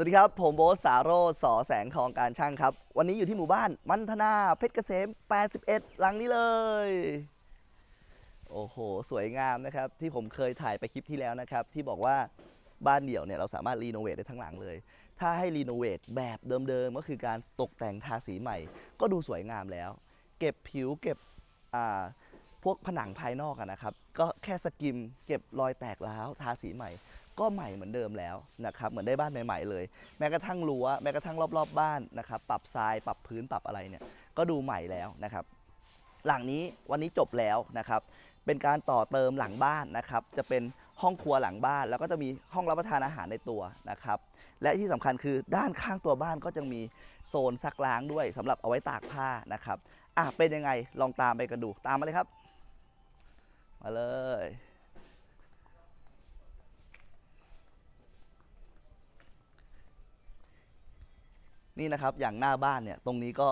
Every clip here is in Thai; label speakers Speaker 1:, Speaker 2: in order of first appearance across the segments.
Speaker 1: สวัสดีครับ ผมโบ๊ทสาโรสอแสงทองการช่างครับ วันนี้อยู่ที่หมู่บ้านมันธนาเพชรเกษม 81 หลังนี้เลย โอ้โห สวยงามนะครับ ที่ผมเคยถ่ายไปคลิปที่แล้วนะครับ ที่บอกว่าบ้านเดี่ยวเนี่ยเราสามารถรีโนเวทได้ทั้งหลังเลย ถ้าให้รีโนเวทแบบเดิมๆ ก็คือการตกแต่งทาสีใหม่ ก็ดูสวยงามแล้ว เก็บผิวเก็บอ่าพวกผนังภายนอกอะนะครับ ก็แค่สกิม เก็บรอยแตกร้าวทาสีใหม่ ก็ใหม่เหมือนเดิมแล้วนะครับเหมือนได้บ้านใหม่ๆเลย แม้กระทั่งรั้วแม้กระทั่งรอบๆบ้านนะครับปรับทรายปรับพื้นปรับอะไรเนี่ยก็ดูใหม่แล้วนะครับ หลังนี้วันนี้จบแล้วนะครับ เป็นการต่อเติมหลังบ้านนะครับ จะเป็นห้องครัวหลังบ้าน แล้วก็จะมีห้องรับประทานอาหารในตัวนะครับ และที่สำคัญคือด้านข้างตัวบ้านก็จะมีโซนซักล้างด้วยสำหรับเอาไว้ตากผ้านะครับอะเป็นยังไงลองตามไปกันดูตามมาเลยครับ มาเลย นี่นะครับอย่างหน้าบ้านเนี่ยตรงนี้ก็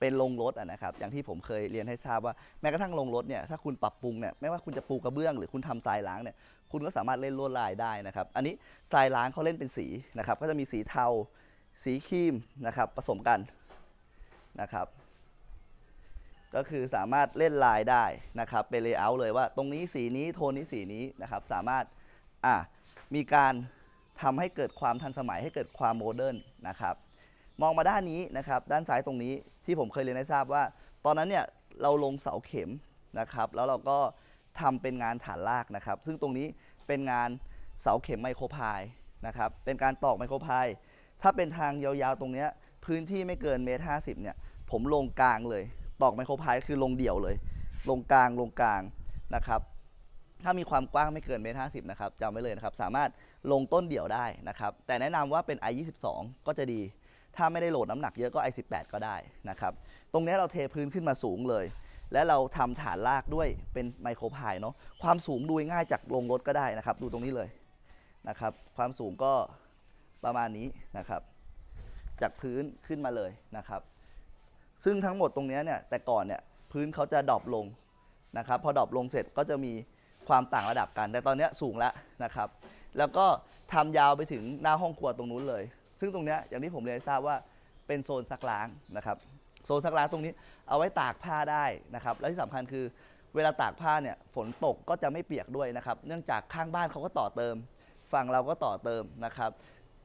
Speaker 1: เป็นโรงรถะนะครับ อย่างที่ผมเคยเรียนให้ทราบว่าแม้กระทั่งโรงรถเนี่ยถ้าคุณปรับปรุงเนี่ยไม่ว่าคุณจะปูกระเบื้องหรือคุณทำทรายล้างเนี่ยคุณก็สามารถเล่นลวดลายได้นะครับ อันนี้ทรายล้างเขาเล่นเป็นสีนะครับ ก็จะมีสีเทา สีครีมนะครับ ผสมกันนะครับก็คือสามารถเล่นลายได้นะครับเป็นเลเยอร์เลยว่าตรงนี้สีนี้โทนนี้สีนี้นะครับ สามารถอะมีการทำให้เกิดความทันสมัยให้เกิดความโมเดิร์นนะครับ มองมาด้านนี้นะครับ ด้านซ้ายตรงนี้ที่ผมเคยเรียนให้ทราบว่า ตอนนั้นเนี่ยเราลงเสาเข็มนะครับ แล้วเราก็ทำเป็นงานฐานรากนะครับ ซึ่งตรงนี้เป็นงานเสาเข็มไมโครพายนะครับ เป็นการตอกไมโครพายถ้าเป็นทางยาวๆตรงเนี้ยพื้นที่ไม่เกินเมตรห้าสิบเนี่ยผมลงกลางเลย ตอกไมโครพายคือลงเดี่ยวเลย ลงกลางลงกลางนะครับ ถ้ามีความกว้างไม่เกินเมตรห้าสิบนะครับจำไว้เลยนะครับ สามารถลงต้นเดี่ยวได้นะครับ แต่แนะนำว่าเป็น i22 ก็จะดี ถ้าไม่ได้โหลดน้ำหนักเยอะก็ i18 ก็ได้นะครับ ตรงนี้เราเทพื้นขึ้นมาสูงเลย และเราทำฐานรากด้วยเป็นไมโครพายเนาะ ความสูงดูง่ายจากลงรถก็ได้นะครับ ดูตรงนี้เลยนะครับ ความสูงก็ประมาณนี้นะครับ จากพื้นขึ้นมาเลยนะครับ ซึ่งทั้งหมดตรงนี้เนี่ยแต่ก่อนเนี่ยพื้นเขาจะดรอปลงนะครับ พอดรอปลงเสร็จก็จะมีความต่างระดับกัน แต่ตอนเนี้ยสูงแล้วนะครับ แล้วก็ทำยาวไปถึงหน้าห้องครัวตรงนู้นเลย ซึ่งตรงเนี้ยอย่างที่ผมเรียนให้ทราบว่าเป็นโซนซักล้างนะครับ โซนซักล้างตรงนี้เอาไว้ตากผ้าได้นะครับ และที่สำคัญคือเวลาตากผ้าเนี่ยฝนตกก็จะไม่เปียกด้วยนะครับ เนื่องจากข้างบ้านเขาก็ต่อเติม ฝั่งเราก็ต่อเติมนะครับ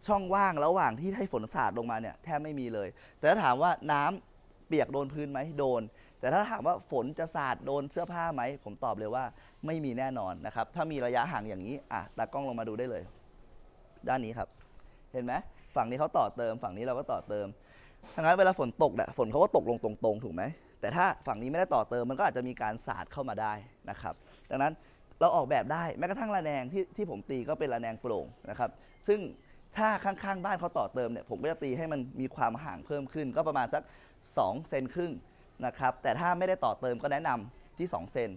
Speaker 1: ช่องว่างระหว่างที่ให้ฝนสาดลงมาเนี่ยแทบไม่มีเลย แต่ถ้าถามว่าน้ำเปียกโดนพื้นไหมโดน แต่ถ้าถามว่าฝนจะสาดโดนเสื้อผ้าไหม ผมตอบเลยว่าไม่มีแน่นอนนะครับ ถ้ามีระยะห่างอย่างนี้อะตากล้องลงมาดูได้เลย ด้านนี้ครับ เห็นไหม ฝั่งนี้เขาต่อเติม ฝั่งนี้เราก็ต่อเติมทั้งนั้นเวลาฝนตกเนี่ยฝนเขาก็ตกลงตรงๆ ถูกไหม แต่ถ้าฝั่งนี้ไม่ได้ต่อเติมมันก็อาจจะมีการสาดเข้ามาได้นะครับ ดังนั้นเราออกแบบได้แม้กระทั่งระแนงที่ที่ผมตีก็เป็นระแนงโปร่งนะครับ ซึ่งถ้าข้างๆ บ้านเขาต่อเติมเนี่ยผมก็จะตีให้มันมีความห่างเพิ่มขึ้น ก็ประมาณสัก 2 เซนครึ่งนะครับ แต่ถ้าไม่ได้ต่อเติมก็แนะนำที่ 2 เซน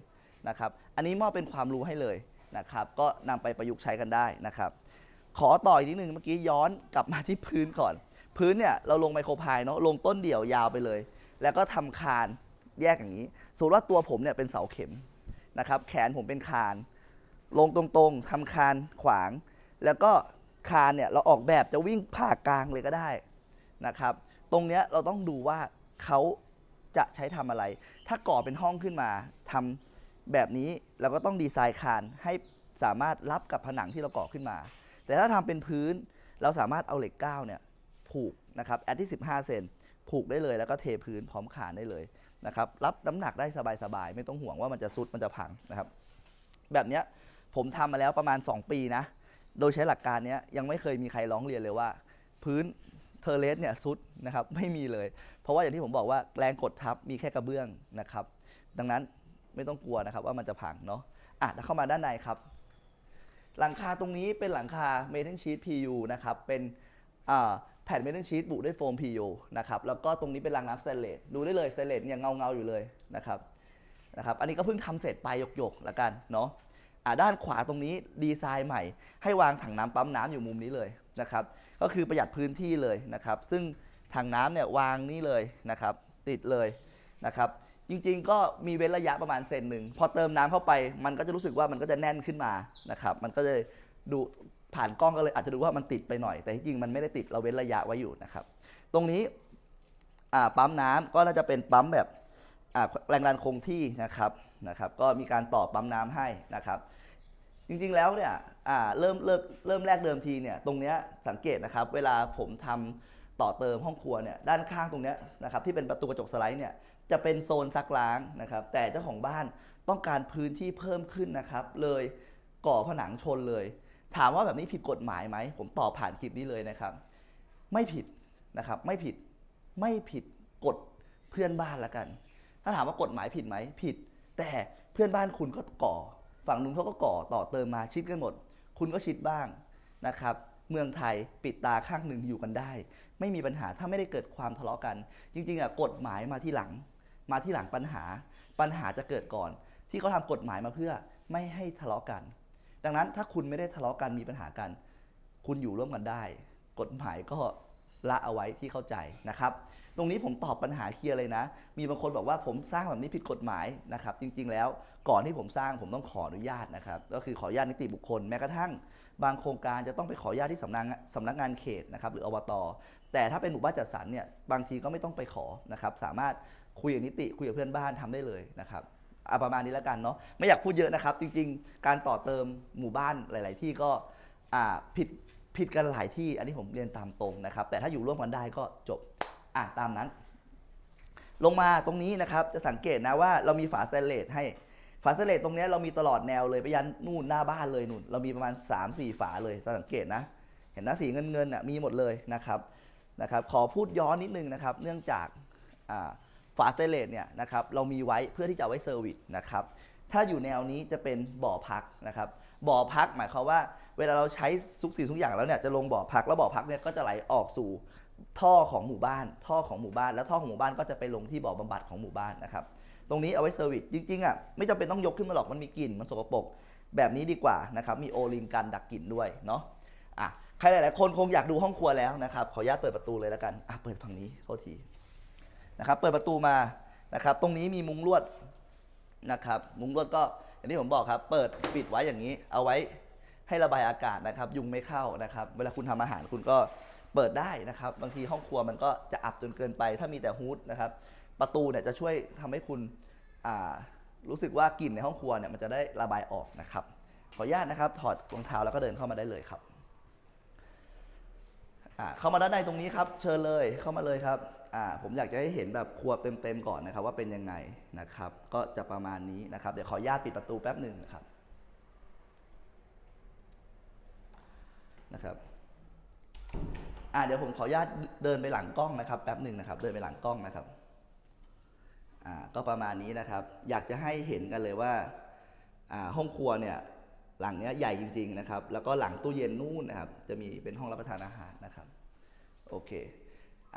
Speaker 1: นะครับ อันนี้มอบเป็นความรู้ให้เลยนะครับ ก็นำไปประยุกต์ใช้กันได้นะครับ ขอต่ออีกนิดนึงเมื่อกี้ย้อนกลับมาที่พื้นก่อน พื้นเนี่ยเราลงไมโครพายเนาะลงต้นเดี่ยวยาวไปเลย แล้วก็ทำคานแยกอย่างนี้สมมติว่าตัวผมเนี่ยเป็นเสาเข็มนะครับ แขนผมเป็นคาน ลงตรงๆทำคานขวาง แล้วก็คานเนี่ยเราออกแบบจะวิ่งผ่ากลางเลยก็ได้นะครับ ตรงเนี้ยเราต้องดูว่าเขาจะใช้ทำอะไร ถ้าก่อเป็นห้องขึ้นมาทำแบบนี้เราก็ต้องดีไซน์คานให้สามารถรับกับผนังที่เราก่อขึ้นมา แต่ถ้าทำเป็นพื้นเราสามารถเอาเหล็กก้าวเนี่ยผูกนะครับแอดที่ 15 เซนผูกได้เลยแล้วก็เทพื้นพร้อมคานได้เลยนะครับรับน้ำหนักได้สบายๆ ไม่ต้องห่วงว่ามันจะซุดมันจะพังนะครับ แบบเนี้ยผมทำมาแล้วประมาณ 2 ปีนะ โดยใช้หลักการเนี้ยยังไม่เคยมีใครร้องเรียนเลยว่า พื้นเทเลสเนี่ยซุดนะครับไม่มีเลย เพราะว่าอย่างที่ผมบอกว่าแรงกดทับมีแค่กระเบื้องนะครับ ดังนั้นไม่ต้องกลัวนะครับว่ามันจะพังเนาะอะแล้วเข้ามาด้านในครับ หลังคาตรงนี้เป็นหลังคาเมทัลชีต PU นะครับ เป็นแผ่นเมทัลชีตบุด้วยโฟม PU นะครับ แล้วก็ตรงนี้เป็นรางน้ำสเตนเลส ดูได้เลยสเตนเลสยังเงาเงาๆอยู่เลยนะครับ นะครับ อันนี้ก็เพิ่งทำเสร็จไปหยกๆแล้วกันเนาะด้านขวาตรงนี้ดีไซน์ใหม่ ให้วางถังน้ำปั๊มน้ำอยู่มุมนี้เลยนะครับ ก็คือประหยัดพื้นที่เลยนะครับ ซึ่งถังน้ำเนี่ยวางนี่เลยนะครับ ติดเลยนะครับ จริงๆ ก็มีเว้นระยะประมาณเซนหนึ่งพอเติมน้ำเข้าไป มันก็จะรู้สึกว่ามันก็จะแน่นขึ้นมานะครับมันก็จะดูผ่านกล้องก็เลยอาจจะดูว่ามันติดไปหน่อย แต่ที่จริงมันไม่ได้ติดเราเว้นระยะไว้อยู่นะครับ ตรงนี้ปั๊มน้ำก็น่าจะเป็นปั๊มแบบแรงดันคงที่นะครับนะครับ ก็มีการต่อปั๊มน้ำให้นะครับ จริงๆแล้วเนี่ยเริ่มเริ่มเริ่มแรกเดิมทีเนี่ยตรงนี้สังเกตนะครับ เวลาผมทำต่อเติมห้องครัวเนี่ยด้านข้างตรงนี้นะครับที่เป็นประตูกระจกสไลด์เนี่ย จะเป็นโซนซักล้างนะครับ แต่เจ้าของบ้านต้องการพื้นที่เพิ่มขึ้นนะครับ เลยก่อผนังชนเลย ถามว่าแบบนี้ผิดกฎหมายไหม ผมตอบผ่านคลิปนี้เลยนะครับ ไม่ผิดนะครับ ไม่ผิด ไม่ผิดกฎเพื่อนบ้านละกัน ถ้าถามว่ากฎหมายผิดไหม ผิด แต่เพื่อนบ้านคุณก็ก่อ ฝั่งนู้นเขาก็ก่อต่อเติมมาชิดกันหมด คุณก็ชิดบ้างนะครับเมืองไทยปิดตาข้างหนึ่งอยู่กันได้ ไม่มีปัญหาถ้าไม่ได้เกิดความทะเลาะกัน จริงๆอะกฎหมายมาที่หลัง มาที่หลังปัญหา ปัญหาจะเกิดก่อน ที่เขาทำกฎหมายมาเพื่อไม่ให้ทะเลาะกัน ดังนั้นถ้าคุณไม่ได้ทะเลาะกันมีปัญหากัน คุณอยู่ร่วมกันได้ กฎหมายก็ละเอาไว้ที่เข้าใจนะครับ ตรงนี้ผมตอบปัญหาเคลียร์เลยนะ มีบางคนบอกว่าผมสร้างแบบนี้ผิดกฎหมายนะครับ จริงๆแล้วก่อนที่ผมสร้างผมต้องขออนุญาตนะครับ ก็คือขออนุญาตนิติบุคคลแม้กระทั่ง บางโครงการจะต้องไปขออนุญาตที่สำนักงานสำนักงานเขตนะครับหรืออบตแต่ถ้าเป็นหมู่บ้านจัดสรรเนี่ยบางทีก็ไม่ต้องไปขอนะครับ สามารถ คุยกับนิติคุยกับเพื่อนบ้านทำได้เลยนะครับเอาประมาณนี้แล้วกันเนาะไม่อยากพูดเยอะนะครับ จริงๆ การต่อเติมหมู่บ้านหลาย ๆ ที่ก็ผิดผิดกันหลายที่ อันนี้ผมเรียนตามตรงนะครับ แต่ถ้าอยู่ร่วมกันได้ก็จบอะตามนั้น ลงมาตรงนี้นะครับ จะสังเกตนะว่าเรามีฝาสแตนเลสให้ฝาสแตนเลสตรงนี้เรามีตลอดแนวเลยไปยันนู่นหน้าบ้านเลยนู่นเรามีประมาณ 3-4 ฝาเลยสังเกตนะ เห็นนะสีเงินเงินๆอะมีหมดเลยนะครับนะครับ ขอพูดย้อนนิดนึงนะครับ เนื่องจากอ่า ฝาสเตนเลสเนี่ยนะครับเรามีไว้เพื่อที่จะไว้เซอร์วิสนะครับถ้าอยู่แนวนี้จะเป็นบ่อพักนะครับบ่อพักหมายความว่า เวลาเราใช้ทุกสิ่งทุกอย่างแล้วเนี่ยจะลงบ่อพักแล้วบ่อพักเนี่ยก็จะไหลออกสู่ท่อของหมู่บ้าน ท่อของหมู่บ้าน แล้วท่อของหมู่บ้านก็จะไปลงที่บ่อบำบัดของหมู่บ้านนะครับตรงนี้เอาไว้เซอร์วิสจริงๆอะไม่จำเป็นต้องยกขึ้นมาหรอกมันมีกลิ่นมันสกปรกแบบนี้ดีกว่านะครับมีโอลิงกันดักกลิ่นด้วยเนาะอะใครหลายๆคนคงอยากดูห้องครัวแล้วนะครับขออนุญาตเปิดประตูเลยแล้วกันอะเปิดฝั่งนี้โทษที นะครับเปิดประตูมานะครับตรงนี้มีมุ้งลวดนะครับมุ้งลวดก็อย่างที่ผมบอกครับ เปิดปิดไว้อย่างนี้เอาไว้ให้ระบายอากาศนะครับ ยุงไม่เข้านะครับ เวลาคุณทำอาหารคุณก็เปิดได้นะครับ บางทีห้องครัวมันก็จะอับจนเกินไป ถ้ามีแต่ฮูดนะครับ ประตูเนี่ยจะช่วยทำให้คุณรู้สึกว่ากลิ่นในห้องครัวเนี่ยมันจะได้ระบายออกนะครับ ขออนุญาตนะครับ ถอดรองเท้าแล้วก็เดินเข้ามาได้เลยครับเข้ามาด้านในตรงนี้ครับ เชิญเลยเข้ามาเลยครับ อ่าผมอยากจะให้เห็นแบบครัวเต็มๆก่อนนะครับ ว่าเป็นยังไงนะครับ ก็จะประมาณนี้นะครับ เดี๋ยวขออนุญาตปิดประตูแป๊บหนึ่งนะครับนะครับอ่าเดี๋ยวผมขออนุญาตเดินไปหลังกล้องนะครับแป๊บหนึ่งนะครับ เดินไปหลังกล้องนะครับอ่าก็ประมาณนี้นะครับ อยากจะให้เห็นกันเลยว่าอ่าห้องครัวเนี่ยหลังเนี้ยใหญ่จริง ๆนะครับ แล้วก็หลังตู้เย็นนู่นนะครับ จะมีเป็นห้องรับประทานอาหารนะครับ โอเค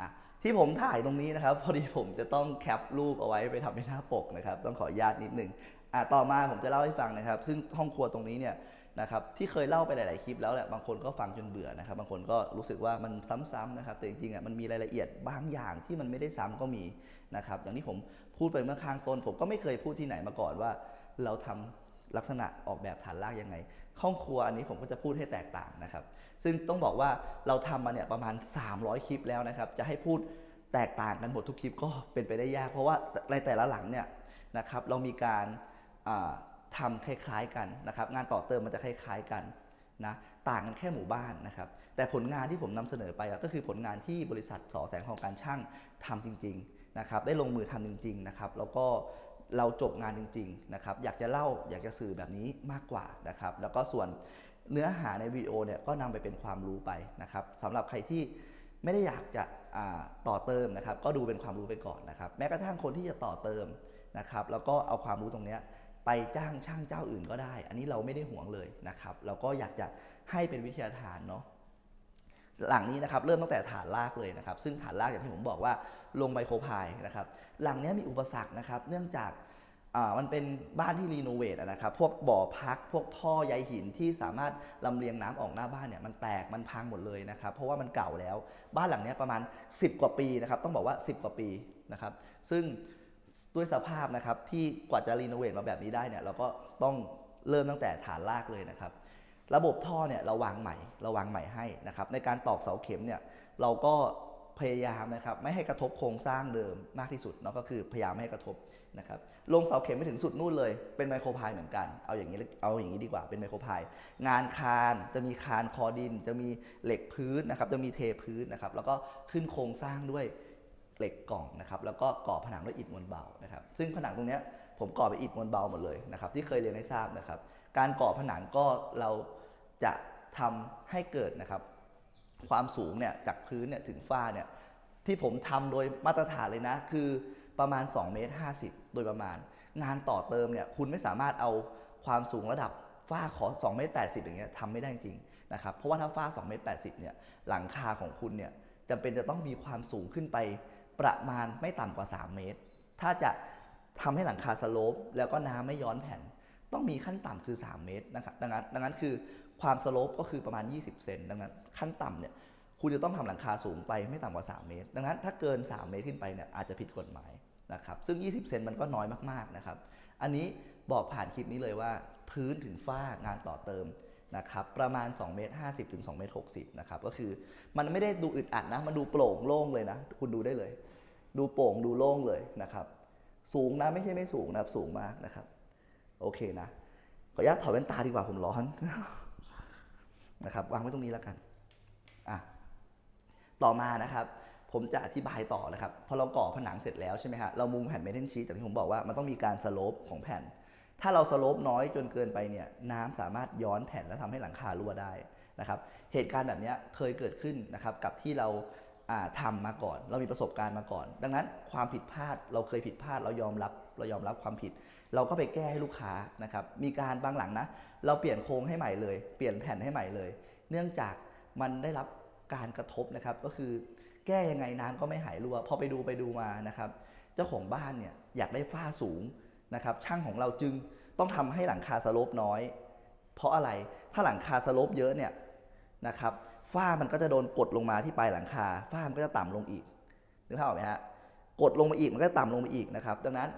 Speaker 1: อะ ที่ผมถ่ายตรงนี้นะครับ พอดีผมจะต้องแคปรูปเอาไว้ไปทำเป็นหน้าปกนะครับ ต้องขออนุญาตนิดนึงอะต่อมาผมจะเล่าให้ฟังนะครับ ซึ่งห้องครัวตรงนี้เนี่ยนะครับที่เคยเล่าไปหลาย ๆ คลิปแล้วแหละบางคนก็ฟังจนเบื่อนะครับบางคนก็รู้สึกว่ามันซ้ำๆนะครับแต่จริงๆอะมันมีรายละเอียดบางอย่างที่มันไม่ได้ซ้ำก็มีนะครับอย่างที่ผมพูดไปเมื่อข้างต้น ผมก็ไม่เคยพูดที่ไหนมาก่อนว่า เราทำลักษณะออกแบบฐานรากยังไง ห้องครัวอันนี้ผมก็จะพูดให้แตกต่างนะครับ ซึ่งต้องบอกว่าเราทำมาเนี่ยประมาณ 300 คลิปแล้วนะครับ จะให้พูดแตกต่างกันหมดทุกคลิปก็เป็นไปได้ยาก เพราะว่าในแต่ละหลังเนี่ยนะครับเรามีการอ่าทำคล้ายๆกันนะครับ งานต่อเติมมันจะคล้ายๆกันนะต่างกันแค่หมู่บ้านนะครับ แต่ผลงานที่ผมนำเสนอไปก็คือผลงานที่บริษัทสอแสงทองการช่างทำจริง ๆนะครับ ได้ลงมือทำจริง ๆ นะครับ แล้วก็ เราจบงานจริงๆนะครับอยากจะเล่าอยากจะสื่อแบบนี้มากกว่านะครับแล้วก็ส่วนเนื้อหาในวิดีโอเนี่ยก็นำไปเป็นความรู้ไปนะครับสำหรับใครที่ไม่ได้อยากจะต่อเติมนะครับก็ดูเป็นความรู้ไปก่อนนะครับ แม้กระทั่งคนที่จะต่อเติมนะครับแล้วก็เอาความรู้ตรงนี้ไปจ้างช่างเจ้าอื่นก็ได้ อันนี้เราไม่ได้ห่วงเลยนะครับแล้วก็อยากจะให้เป็นวิทยาทานเนาะ หลังนี้นะครับเริ่มตั้งแต่ฐานรากเลยนะครับซึ่งฐานรากอย่างที่ผมบอกว่าลงไบโคพายนะครับหลังนี้มีอุปสรรคนะครับเนื่องจากมันเป็นบ้านที่รีโนเวทนะครับ พวกบ่อพัก พวกท่อใยหินที่สามารถลำเลียงน้ำออกหน้าบ้านเนี่ยมันแตกมันพังหมดเลยนะครับ เพราะว่ามันเก่าแล้ว บ้านหลังนี้ประมาณ 10 กว่าปีนะครับ ต้องบอกว่า 10 กว่าปีนะครับ ซึ่งด้วยสภาพนะครับที่กว่าจะรีโนเวทมาแบบนี้ได้เนี่ยเราก็ต้องเริ่มตั้งแต่ฐานรากเลยนะครับ ระบบท่อเนี่ยเราวางใหม่เราวางใหม่ให้นะครับในการตอกเสาเข็มเนี่ยเราก็พยายามนะครับไม่ให้กระทบโครงสร้างเดิมมากที่สุดเนาะก็คือพยายามไม่ให้กระทบนะครับลงเสาเข็มไม่ถึงสุดนู่นเลยเป็นไมโครพายเหมือนกันเอาอย่างนี้เอาอย่างนี้ดีกว่าเป็นไมโครพายงานคานจะมีคานคอดิน จะมีเหล็กพื้นนะครับจะมีเทพื้นนะครับแล้วก็ขึ้นโครงสร้างด้วยเหล็กกล่องนะครับแล้วก็ก่อผนังด้วยอิฐมวลเบานะครับซึ่งผนังตรงเนี้ยผมก่อไปนอิฐมวลเบาหมดเลยนะครับที่เคยเรียนให้ทราบนะครับการก่อผนังก็เรา จะทำให้เกิดนะครับ ความสูงเนี่ยจากพื้นเนี่ยถึงฝ้าเนี่ยที่ผมทำโดยมาตรฐานเลยนะ คือประมาณ2เมตร50 โดยประมาณ งานต่อเติมเนี่ยคุณไม่สามารถเอาความสูงระดับฝ้าขอ2เมตร80อย่างเงี้ยทำไม่ได้จริงนะครับเพราะว่าถ้าฝ้า2เมตร80เนี่ยหลังคาของคุณเนี่ยจำเป็นจะต้องมีความสูงขึ้นไปประมาณไม่ต่ำกว่า 3 เมตร ถ้าจะทำให้หลังคาสโลปแล้วก็น้ำไม่ย้อนแผ่น ต้องมีขั้นต่ำคือ 3 เมตรนะครับดังนั้นดังนั้นคือ ความสโลปก็คือประมาณ 20 เซนดังนั้นขั้นต่ำเนี่ยคุณจะต้องทำหลังคาสูงไปไม่ต่ำกว่า 3 เมตร ดังนั้นถ้าเกิน 3 เมตรขึ้นไปเนี่ยอาจจะผิดกฎหมายนะครับซึ่ง 20 เซนมันก็น้อยมากๆนะครับอันนี้บอกผ่านคลิปนี้เลยว่า พื้นถึงฝ้างานต่อเติมนะครับประมาณ 2 เมตร 50 ถึง 2 เมตร 60 นะครับก็คือมันไม่ได้ดูอึดอัดนะ มันดูโปร่งโล่งเลยนะ คุณดูได้เลย ดูโปร่งดูโล่งเลยนะครับ สูงนะไม่ใช่ไม่สูงนะครับสูงมากนะครับ โอเคนะ ขออนุญาตถอดแว่นตาดีกว่าผมร้อน นะครับวางไว้ตรงนี้แล้วกันอะต่อมานะครับผมจะอธิบายต่อนะครับพอเราก่อผนังเสร็จแล้วใช่ไหมฮะเรามุงแผ่นเมทัลชีตอย่างที่ผมบอกว่ามันต้องมีการสโลปของแผ่น ถ้าเราสโลปน้อยจนเกินไปเนี่ยน้ำสามารถย้อนแผ่นและทำให้หลังคารั่วได้นะครับเหตุการณ์แบบนี้เคยเกิดขึ้นนะครับกับที่เราทำามาก่อน เรามีประสบการณ์มาก่อน ดังนั้นความผิดพลาดเราเคยผิดพลาดเรายอมรับเรายอมรับความผิด เราก็ไปแก้ให้ลูกค้านะครับ มีการบางหลังนะ เราเปลี่ยนโครงให้ใหม่เลย เปลี่ยนแผ่นให้ใหม่เลย เนื่องจากมันได้รับการกระทบนะครับ ก็คือแก้ยังไงน้ำก็ไม่หายรั่ว พอไปดูไปดูมานะครับ เจ้าของบ้านเนี่ยอยากได้ฝ้าสูงนะครับ ช่างของเราจึงต้องทำให้หลังคาสโลปน้อย เพราะอะไร ถ้าหลังคาสโลปเยอะเนี่ยนะครับ ฝ้ามันก็จะโดนกดลงมาที่ปลายหลังคา ฝ้ามันก็จะต่ำลงอีกนึกภาพออกไหมฮะ กดลงมาอีกมันก็ต่ำลงมาอีกนะครับ ดังนั้น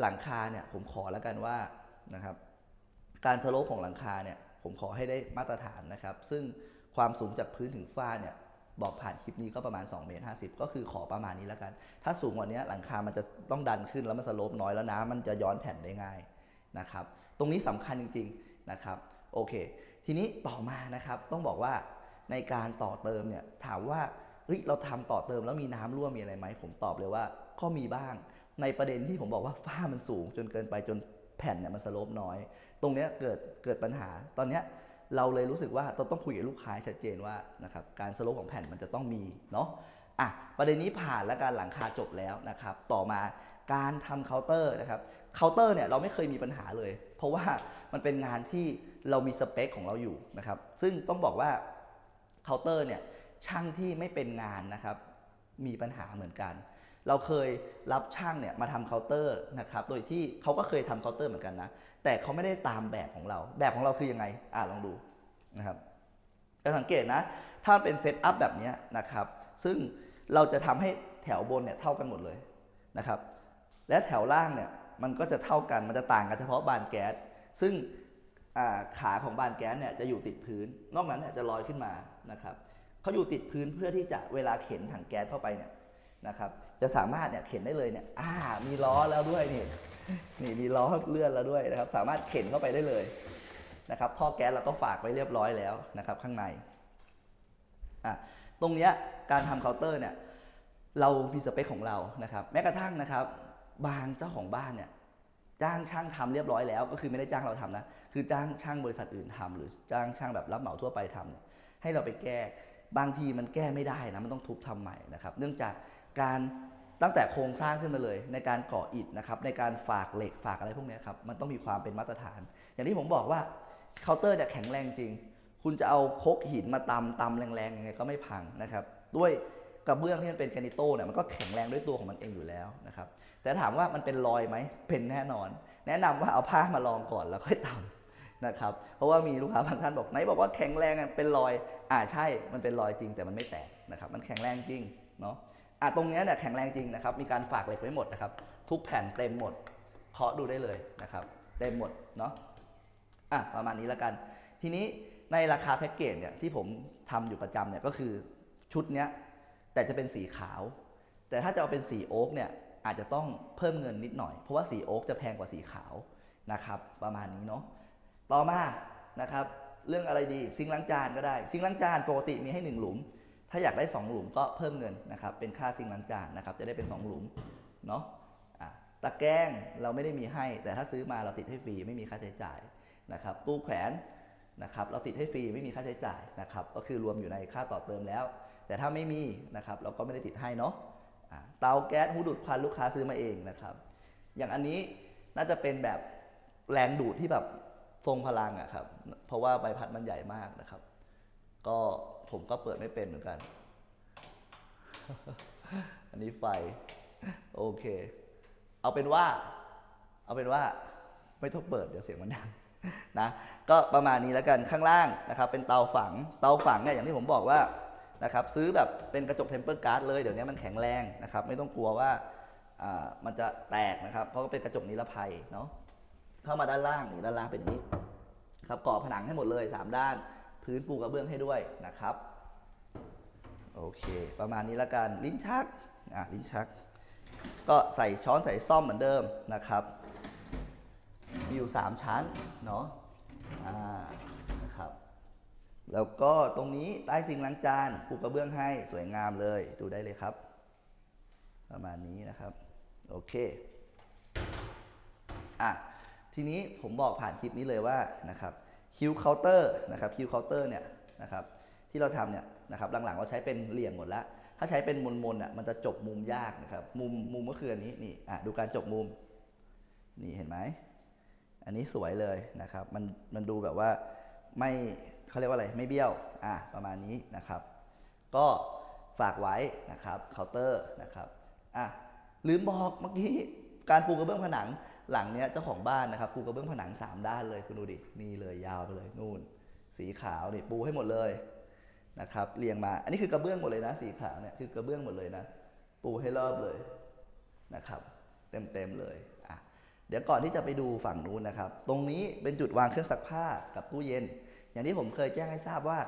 Speaker 1: หลังคาเนี่ยผมขอแล้วกันว่านะครับการสโลปของหลังคาเนี่ยผมขอให้ได้มาตรฐานนะครับ ซึ่งความสูงจากพื้นถึงฝ้าเนี่ยบอกผ่านคลิปนี้ก็ประมาณ2เมตร50 ก็คือขอประมาณนี้แล้วกัน ถ้าสูงกว่านี้หลังคามันจะต้องดันขึ้นแล้วมันสโลปน้อยแล้วน้ำมันจะย้อนแผ่นได้ง่ายนะครับ ตรงนี้สำคัญจริงๆนะครับโอเค ทีนี้ต่อมานะครับต้องบอกว่าในการต่อเติมเนี่ยถามว่าเฮ้ยเราทำต่อเติมแล้วมีน้ำรั่วมีอะไรไหมผมตอบเลยว่าก็มีบ้าง ในประเด็นที่ผมบอกว่าฝ้ามันสูงจนเกินไปจนแผ่นเนี่ยมันสโลปน้อย ตรงเนี้ยเกิดเกิดปัญหา ตอนเนี้ยเราเลยรู้สึกว่าเราต้องคุยกับลูกค้าชัดเจนว่านะครับการสโลปของแผ่นมันจะต้องมีเนาะอะประเด็นนี้ผ่านและการหลังคาจบแล้วนะครับ ต่อมาการทำเคาน์เตอร์นะครับเคาน์เตอร์เนี่ยเราไม่เคยมีปัญหาเลย เพราะว่ามันเป็นงานที่เรามีสเปคของเราอยู่นะครับซึ่งต้องบอกว่าเคาน์เตอร์เนี่ยช่างที่ไม่เป็นงานนะครับมีปัญหาเหมือนกัน เราเคยรับช่างเนี่ยมาทำเคาน์เตอร์นะครับ โดยที่เขาก็เคยทำเคาน์เตอร์เหมือนกันนะ แต่เขาไม่ได้ตามแบบของเรา แบบของเราคือยังไง อ่าลองดูนะครับจะสังเกตนะ ถ้าเป็นเซตอัพแบบนี้นะครับ ซึ่งเราจะทำให้แถวบนเนี่ยเท่ากันหมดเลยนะครับ และแถวล่างเนี่ยมันก็จะเท่ากัน มันจะต่างกันเฉพาะบานแก๊ส ซึ่งอ่าขาของบานแก๊สเนี่ยจะอยู่ติดพื้น นอกนั้นเนี่ยจะลอยขึ้นมานะครับเขาอยู่ติดพื้นเพื่อที่จะเวลาเข็นถังแก๊สเข้าไปเนี่ยนะครับ จะสามารถเนี่ยเข็นได้เลยเนี่ยอ่ามีล้อแล้วด้วยนี่นี่มีล้อเลื่อนแล้วด้วยนะครับ สามารถเข็นเข้าไปได้เลยนะครับ ท่อแก๊สเราก็ฝากไว้เรียบร้อยแล้วนะครับ ข้างในอะตรงเนี้ยการทำเคาน์เตอร์เนี่ยเรามีสเปคของเรานะครับ แม้กระทั่งนะครับ บางเจ้าของบ้านเนี่ยจ้างช่างทำเรียบร้อยแล้ว ก็คือไม่ได้จ้างเราทำนะคือจ้างช่างบริษัทอื่นทำหรือจ้างช่างแบบรับเหมาทั่วไปทำเนี่ยให้เราไปแก้บางทีมันแก้ไม่ได้นะมันต้องทุบทำใหม่นะครับ เนื่องจาก การตั้งแต่โครงสร้างขึ้นมาเลย ในการก่ออิฐนะครับในการฝากเหล็กฝากอะไรพวกนี้ครับมันต้องมีความเป็นมาตรฐาน อย่างที่ผมบอกว่าเคาน์เตอร์เนี่ยแข็งแรงจริง คุณจะเอาคกหินมาตำตำแรงๆยังไงก็ไม่พังนะครับด้วยกระเบื้องที่มันเป็นแกรนิโต้เนี่ยมันก็แข็งแรงด้วยตัวของมันเองอยู่แล้วนะครับแต่ถามว่ามันเป็นรอยไหมเป็นแน่นอน แนะนำว่าเอาผ้ามาลองก่อนแล้วค่อยตำนะครับเพราะว่ามีลูกค้าบางท่านบอกไหนบอกว่าแข็งแรงเป็นรอยอ่าใช่มันเป็นรอยจริงแต่มันไม่แตกนะครับมันแข็งแรงจริงเนาะ อะตรงเนี้ยเนี่ยแข็งแรงจริงนะครับ มีการฝากเหล็กไว้หมดนะครับ ทุกแผ่นเต็มหมดเคาะดูได้เลยนะครับ เต็มหมดเนาะอะประมาณนี้แล้วกัน ทีนี้ในราคาแพ็กเกจเนี่ยที่ผมทำอยู่ประจำเนี่ยก็คือชุดเนี้ยแต่จะเป็นสีขาว แต่ถ้าจะเอาเป็นสีโอ๊กเนี่ยอาจจะต้องเพิ่มเงินนิดหน่อย เพราะว่าสีโอ๊กจะแพงกว่าสีขาวนะครับ ประมาณนี้เนาะต่อมานะครับ เรื่องอะไรดีซิงล้างจานก็ได้ ซิงล้างจานปกติมีให้ 1 หลุม ถ้าอยากได้ 2 หลุมก็เพิ่มเงินนะครับ เป็นค่าซิงล้างจานนะครับ จะได้เป็น 2 หลุมเนาะะตะแกรงเราไม่ได้มีให้ แต่ถ้าซื้อมาเราติดให้ฟรีไม่มีค่าใช้จ่ายนะครับ ตู้แขวนนะครับ เราติดให้ฟรีไม่มีค่าใช้จ่ายนะครับ ก็คือรวมอยู่ในค่าต่อเติมแล้ว แต่ถ้าไม่มีนะครับ เราก็ไม่ได้ติดให้เนาะะเตาแก๊สหูดูดควันลูกค้าซื้อมาเองนะครับ อย่างอันนี้น่าจะเป็นแบบแรงดูดที่แบบทรงพลังอะครับ เพราะว่าใบพัดมันใหญ่มากนะครับ ก็ผมก็เปิดไม่เป็นเหมือนกัน อันนี้ไฟ โอเค เอาเป็นว่า เอาเป็นว่าไม่ต้องเปิดเดี๋ยวเสียงมันดังนะก็ประมาณนี้แล้วกันข้างล่างนะครับเป็นเตาฝังเตาฝังเนี่ยอย่างที่ผมบอกว่านะครับซื้อแบบเป็นกระจกเทมเปอร์การ์ดเลยเดี๋ยวนี้มันแข็งแรงนะครับไม่ต้องกลัวว่าอ่ามันจะแตกนะครับ เพราะว่าเป็นกระจกนิรภัยเนาะเข้ามาด้านล่างนี่ด้านล่างเป็นอย่างนี้ครับก่อผนังให้หมดเลย 3 ด้าน พื้นปูกระเบื้องให้ด้วยนะครับ โอเค ประมาณนี้ล้วกัน ลิ้นชัก อะ ลิ้นชัก ก็ใส่ช้อนใส่ซ่อมเหมือนเดิมนะครับ มีอยู่ 3 ชั้น เนาะ อ่า นะครับ แล้วก็ตรงนี้ใต้ซิงล้างจานปูกระเบื้องให้สวยงามเลย ดูได้เลยครับ ประมาณนี้นะครับ โอเค อะทีนี้ผมบอกผ่านคลิปนี้เลยว่านะครับ คิวเคาน์เตอร์นะครับคิวเคาน์เตอร์เนี่ยนะครับที่เราทำเนี่ยนะครับหลังๆเราใช้เป็นเหลี่ยมหมดแล้ว ถ้าใช้เป็นมนๆอะมันจะจบมุมยากนะครับมุมมุมก็คืออันนี้นี่อะดูการจบมุมนี่เห็นไหมอันนี้สวยเลยนะครับมันมันดูแบบว่าไม่เขาเรียกว่าอะไรไม่เบี้ยวอะประมาณนี้นะครับ ก็ฝากไว้นะครับเคาน์เตอร์นะครับอะลืมบอกเมื่อกี้การปูกระเบื้องผนัง หลังเนี้ยเจ้าของบ้านนะครับปูกระเบื้องผนัง 3 ด้านเลยคุณดูดินี่เลยยาวไปเลยนู่น สีขาวนี่ปูให้หมดเลยนะครับเรียงมา อันนี้คือกระเบื้องหมดเลยนะ สีขาวเนี่ยคือกระเบื้องหมดเลยนะ ปูให้รอบเลยนะครับ เต็มเต็มๆเลยอะเดี๋ยวก่อนที่จะไปดูฝั่งนู้นนะครับ ตรงนี้เป็นจุดวางเครื่องซักผ้ากับตู้เย็น อย่างที่ผมเคยแจ้งให้ทราบว่า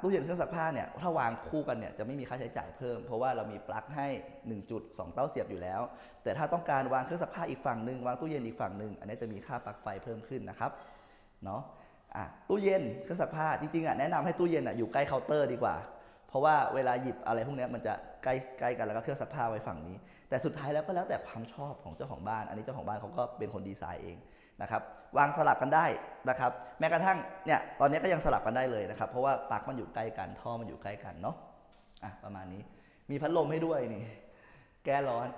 Speaker 1: ตู้เย็นเครื่องซักผ้าเนี่ยถ้าวางคู่กันเนี่ยจะไม่มีค่าใช้จ่ายเพิ่ม เพราะว่าเรามีปลั๊กให้ 1 จุด 2 เต้าเสียบอยู่แล้ว แต่ถ้าต้องการวางเครื่องซักผ้าอีกฝั่งหนึ่งวางตู้เย็นอีกฝั่งหนึ่งอันนี้จะมีค่าปลั๊กไฟเพิ่มขึ้นนะครับเนาะะตู้เย็นเครื่องซักผ้าจริงๆอะแนะนำให้ตู้เย็นอะอยู่ใกล้เคาน์เตอร์ดีกว่า เพราะว่าเวลาหยิบอะไรพวกนี้มันจะใกล้ใกล้กันแล้วก็เครื่องซักผ้าไว้ฝั่งนี้ แต่สุดท้ายแล้วก็แล้วแต่ความชอบของเจ้าของบ้าน อันนี้เจ้าของบ้านเขาก็เป็นคนดีไซน์เอง นะครับวางสลับกันได้นะครับ แม้กระทั่งเนี่ยตอนนี้ก็ยังสลับกันได้เลยนะครับ เพราะว่าปลั๊กมันอยู่ใกล้กันท่อมันอยู่ใกล้กันเนาะอะประมาณนี้มีพัดลมให้ด้วยนี่แก้ร้อน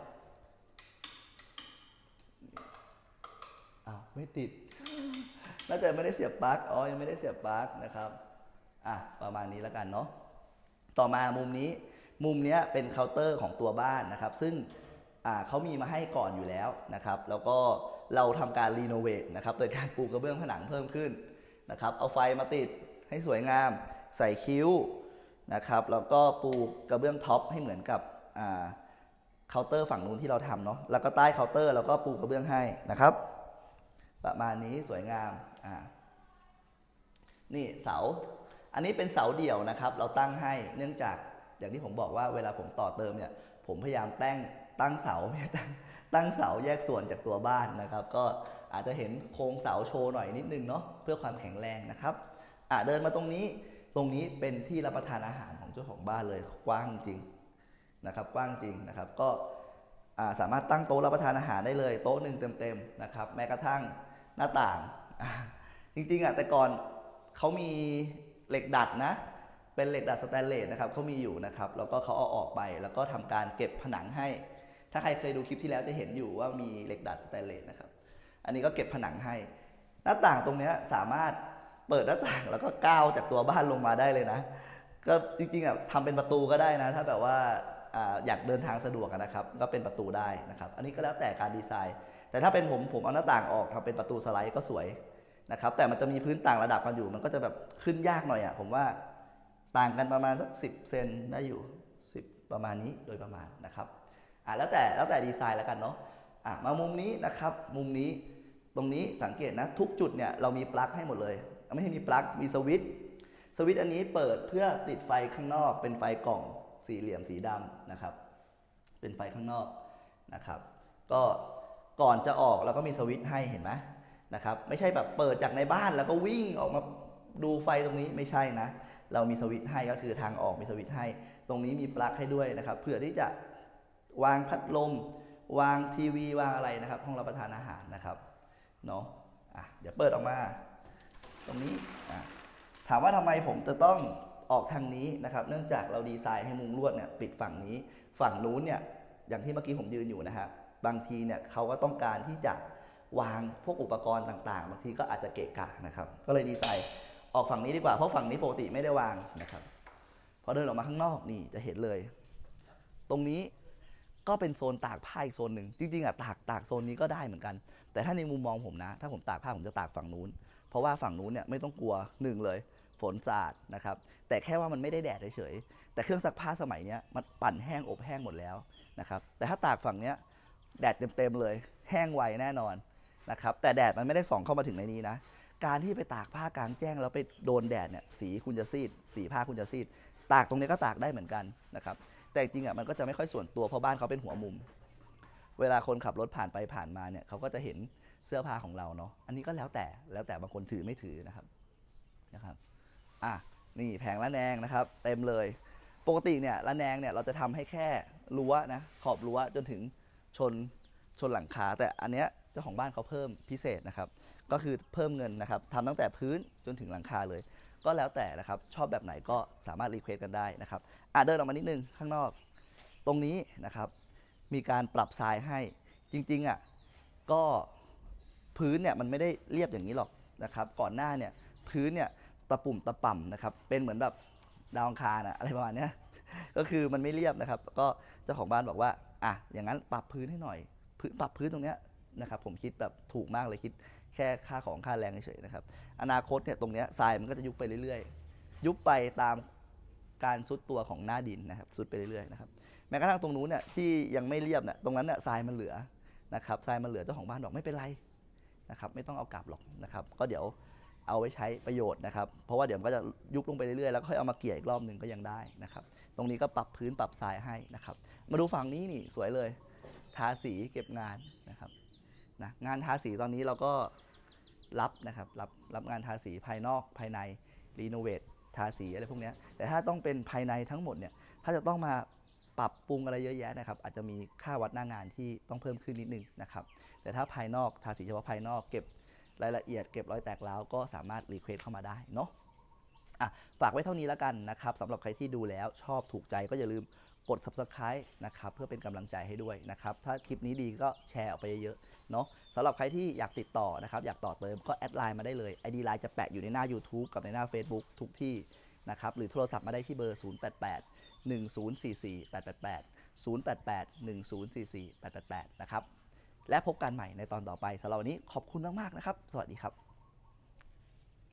Speaker 1: อ้าวไม่ติดน่าจะไม่ได้เสียบปลั๊กอ๋อยังไม่ได้เสียบปลั๊กนะครับอะประมาณนี้แล้วกันเนาะต่อมามุมนี้มุมเนี้ยเป็นเคาน์เตอร์ของตัวบ้านนะครับ ซึ่งอ่าเขามีมาให้ก่อนอยู่แล้วนะครับ แล้วก็ เราทำการรีโนเวทนะครับโดยการปูกระเบื้องผนังเพิ่มขึ้นนะครับเอาไฟมาติดให้สวยงาม ใส่คิ้วนะครับแล้วก็ปูกระเบื้องท็อปให้เหมือนกับเคาน์เตอร์ฝั่งนู้นที่เราทำเนาะแล้วก็ใต้เคาน์เตอร์เราก็ปูกระเบื้องให้นะครับ ประมาณนี้สวยงามอ่านี่เสา อันนี้เป็นเสาเดี่ยวนะครับ เราตั้งให้เนื่องจากอย่างที่ผมบอกว่าเวลาผมต่อเติมเนี่ย ผมพยายามแต่งตั้งเสาไม่ตั้ง ตั้งเสาแยกส่วนจากตัวบ้านนะครับ ก็อาจจะเห็นโครงเสาโชว์หน่อยนิดนึงเนาะเพื่อความแข็งแรงนะครับอะเดินมาตรงนี้ตรงนี้เป็นที่รับประทานอาหารของเจ้าของบ้านเลยกว้างจริงนะครับกว้างจริงนะครับ ก็สามารถตั้งโต๊ะรับประทานอาหารได้เลยโต๊ะหนึ่งเต็มๆนะครับ แม้กระทั่งหน้าต่าง จริงๆอะแต่ก่อนเขามีเหล็กดัดนะ เป็นเหล็กดัดสแตนเลสนะครับเขามีอยู่นะครับ แล้วก็เขาเอาออกไปแล้วก็ทำการเก็บผนังให้ ถ้าใครเคยดูคลิปที่แล้วจะเห็นอยู่ว่ามีเหล็กดัดสแตนเลสนะครับ อันนี้ก็เก็บผนังให้ หน้าต่างตรงนี้สามารถเปิดหน้าต่างแล้วก็ก้าวจากตัวบ้านลงมาได้เลยนะ ก็จริงๆอะทำเป็นประตูก็ได้นะ ถ้าแบบว่าอยากเดินทางสะดวกนะครับ ก็เป็นประตูได้นะครับ อันนี้ก็แล้วแต่การดีไซน์ แต่ถ้าเป็นผมผมเอาหน้าต่างออกทำเป็นประตูสไลด์ก็สวยนะครับ แต่มันจะมีพื้นต่างระดับกันอยู่ มันก็จะแบบขึ้นยากหน่อยอะผมว่าต่างกันประมาณสักสิเซนได้อยู่ 10 ประมาณนี้โดยประมาณนะครับ อะแล้วแต่แล้วแต่ดีไซน์แล้วกันเนาะอะมามุมนี้นะครับมุมนี้ตรงนี้สังเกตนะทุกจุดเนี่ยเรามีปลั๊กให้หมดเลย ไม่ให้มีปลั๊กมีสวิตช์สวิตช์อันนี้เปิดเพื่อติดไฟข้างนอกเป็นไฟกล่องสี่เหลี่ยมสีดำนะครับ เป็นไฟข้างนอกนะครับ ก็ก่อนจะออกเราก็มีสวิตช์ให้เห็นไหมนะครับ ไม่ใช่แบบเปิดจากในบ้านแล้วก็วิ่งออกมาดูไฟตรงนี้ไม่ใช่นะ เรามีสวิตช์ให้ก็คือทางออกมีสวิตช์ให้ ตรงนี้มีปลั๊กให้ด้วยนะครับเผื่อที่จะ วางพัดลม วางทีวีวางอะไรนะครับ ห้องรับประทานอาหารนะครับเนาะอะเดี๋ยวเปิดออกมา ตรงนี้อะถามว่าทำไมผมจะต้องออกทางนี้นะครับ เนื่องจากเราดีไซน์ให้มุงลวดเนี่ยปิดฝั่งนี้ ฝั่งนู้นเนี่ยอย่างที่เมื่อกี้ผมยืนอยู่นะฮะบางทีเนี่ยเขาก็ต้องการที่จะวางพวกอุปกรณ์ต่างๆ บางทีก็อาจจะเกะกะนะครับ ก็เลยดีไซน์ออกฝั่งนี้ดีกว่า เพราะฝั่งนี้ปกติไม่ได้วางนะครับ พอเดินออกมาข้างนอกนี่จะเห็นเลย ตรงนี้ ก็เป็นโซนตากผ้าอีกโซนหนึ่งจริงๆอะตากตากโซนนี้ก็ได้เหมือนกัน แต่ถ้าในมุมมองผมนะ ถ้าผมตากผ้าผมจะตากฝั่งนู้น เพราะว่าฝั่งนู้นเนี่ยไม่ต้องกลัวหนึ่งเลย ฝนสาดนะครับแต่แค่ว่ามันไม่ได้แดดเฉยๆแต่เครื่องซักผ้าสมัยนี้มันปั่นแห้งอบแห้งหมดแล้วนะครับแต่ถ้าตากฝั่งเนี้ยแดดเต็มๆเลย แห้งไวแน่นอนนะครับแต่แดดมันไม่ได้ส่องเข้ามาถึงในนี้นะการที่ไปตากผ้ากลางแจ้งแล้วไปโดนแดดเนี่ยสีคุณจะซีด สีผ้าคุณจะซีด ตากตรงนี้ก็ตากได้เหมือนกันนะครับ แต่จริงอะมันก็จะไม่ค่อยส่วนตัวเพราะบ้านเขาเป็นหัวมุม เวลาคนขับรถผ่านไปผ่านมาเนี่ยเขาก็จะเห็นเสื้อผ้าของเราเนาะอันนี้ก็แล้วแต่แล้วแต่บางคนถือไม่ถือนะครับนะครับอะนี่แผงละแนงนะครับ เต็มเลย ปกติเนี่ยละแนงเนี่ยเราจะทำให้แค่รั้วนะขอบรั้วจนถึงชนชนหลังคาแต่อันเนี้ยเจ้าของบ้านเขาเพิ่มพิเศษนะครับ ก็คือเพิ่มเงินนะครับทำตั้งแต่พื้นจนถึงหลังคาเลย ก็แล้วแต่นะครับ ชอบแบบไหนก็สามารถรีเควสกันได้นะครับ อะเดินออกมานิดนึงข้างนอก ตรงนี้นะครับ มีการปรับทรายให้จริงๆอะก็พื้นเนี่ยมันไม่ได้เรียบอย่างนี้หรอกนะครับ ก่อนหน้าเนี่ยพื้นเนี่ยตะปุ่มตะป่ำนะครับ เป็นเหมือนแบบดาวอังคารอะอะไรประมาณเนี้ยก็คือมันไม่เรียบนะครับ ก็เจ้าของบ้านบอกว่าอะอย่างนั้นปรับพื้นให้หน่อย พื้นปรับพื้นตรงเนี้ยนะครับ ผมคิดแบบถูกมากเลยคิดแค่ค่าของค่าแรงเฉยๆนะครับ อนาคตเนี่ยตรงเนี้ยทรายมันก็จะยุบไปเรื่อยๆ ยุบไปตาม การซุดตัวของหน้าดินนะครับซุดไปเรื่อยๆนะครับแม้กระทั่งตรงนู้นเนี่ยที่ยังไม่เรียบเนี่ยตรงนั้นเนี่ยทรายมันเหลือนะครับทรายมันเหลือเจ้าของบ้านบอกไม่เป็นไรนะครับไม่ต้องเอากลับหรอกนะครับ ก็เดี๋ยวเอาไว้ใช้ประโยชน์นะครับ เพราะว่าเดี๋ยวมันก็จะยุบลงไปเรื่อยๆแล้วก็ค่อยเอามาเกลี่ยอีกรอบหนึ่งก็ยังได้นะครับ ตรงนี้ก็ปรับพื้นปรับทรายให้นะครับ มาดูฝั่งนี้นี่สวยเลย ทาสีเก็บงานนะครับนะงานทาสีตอนนี้เราก็รับนะครับรับรับงานทาสีภายนอกภายในรีโนเวท ทาสีอะไรพวกนี้แต่ถ้าต้องเป็นภายในทั้งหมดเนี่ยถ้าจะต้องมาปรับปรุงอะไรเยอะแยะนะครับ อาจจะมีค่าวัดหน้างานที่ต้องเพิ่มขึ้นนิดนึงนะครับ แต่ถ้าภายนอกทาสีเฉพาะภายนอกเก็บรายละเอียดเก็บรอยแตกร้วก็สามารถรีเควสเข้ามาได้เนาะอะฝากไว้เท่านี้แล้วกันนะครับสำหรับใครที่ดูแล้วชอบถูกใจก็อย่าลืมกด subscribe นะครับเพื่อเป็นกำลังใจให้ด้วยนะครับ ถ้าคลิปนี้ดีก็แชร์ออกไปเยอะๆเนาะ สำหรับใครที่อยากติดต่อนะครับอยากต่อเติมก็แอดไลน์มาได้เลย ID ไลน์จะแปะอยู่ในหน้า YouTube กับในหน้า Facebook ทุกที่นะครับหรือโทรศัพท์มาได้ที่เบอร์ 088 1044 888 088 1044 888 นะครับ และพบกันใหม่ในตอนต่อไปสำหรับวันนี้ขอบคุณมาก ๆ นะครับ สวัสดีครับ